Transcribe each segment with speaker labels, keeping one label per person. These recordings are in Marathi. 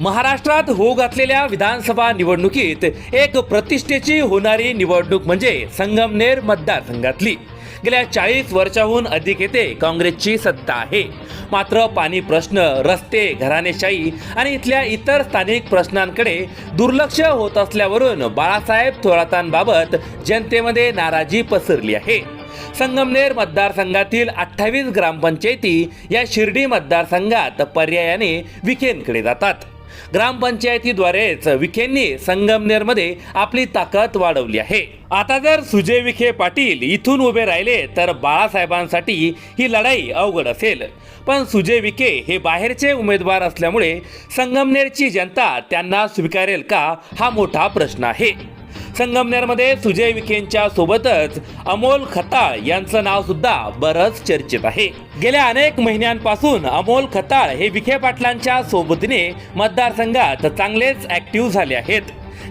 Speaker 1: महाराष्ट्रात होऊ घातलेल्या विधानसभा निवडणुकीत एक प्रतिष्ठेची होणारी निवडणूक म्हणजे संगमनेर मतदारसंघातली. गेल्या चाळीस वर्षाहून अधिक येथे काँग्रेसची सत्ता आहे. मात्र पाणी प्रश्न रस्ते घराणेशाही आणि इथल्या इतर स्थानिक प्रश्नांकडे दुर्लक्ष होत असल्यावरून बाळासाहेब थोरातांबाबत जनतेमध्ये नाराजी पसरली आहे. संगमनेर मतदारसंघातील अठ्ठावीस ग्रामपंचायती या शिर्डी मतदारसंघात पर्यायाने विखेंकडे जातात. ग्रामपंचायतीद्वारेच विखेंनी संगमनेरमध्ये आपली ताकद वाढवली आहे. आता जर सुजय विखे पाटील इथून उभे राहिले तर बाळासाहेबांसाठी ही लढाई अवघड असेल. पण सुजय विखे हे बाहेरचे उमेदवार असल्यामुळे संगमनेरची जनता त्यांना स्वीकारेल का हा मोठा प्रश्न आहे. संगमनेरमध्ये सुजय विखेंच्या सोबतच अमोल खताळ यांचं नाव सुद्धा बरंच चर्चेत आहे. गेल्या अनेक महिन्यांपासून अमोल खताळ हे विखे पाटलांच्या सोबतीने मतदारसंघात चांगलेच ऍक्टिव्ह झाले आहेत.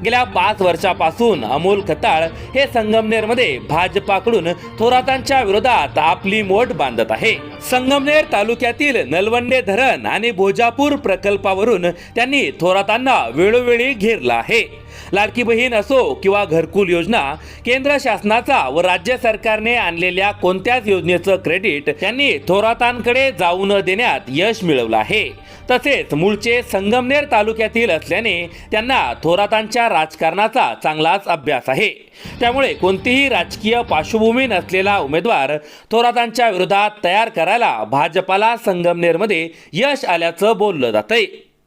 Speaker 1: गेल्या पाच वर्षापासून अमोल खताळ हे संगमनेरमध्ये भाजपाकडून थोरातांच्या विरोधात आपली मोठ बांधत आहे. संगमनेर तालुक्यातील नलवंडे धरण आणि भोजापूर प्रकल्पावरून त्यांनी थोरातांना वेळोवेळी घेरलं आहे. लाडकी बहीण असो किंवा घरकुल योजना केंद्र शासनाचा व राज्य सरकारने आणलेल्या कोणत्याच योजनेचं क्रेडिट त्यांनी थोरातांकडे जाऊ न देण्यात यश मिळवलं आहे. तसेच मूळचे संगमनेर तालुक्यातील असल्याने त्यांना थोरातांच्या राजकारणाचा चांगलाच अभ्यास आहे. त्यामुळे कोणतीही राजकीय पार्श्वभूमी नसलेला उमेदवार थोरातांच्या विरोधात तयार करायला भाजपाला संगमनेरमध्ये यश आल्याचं बोललं जातंय.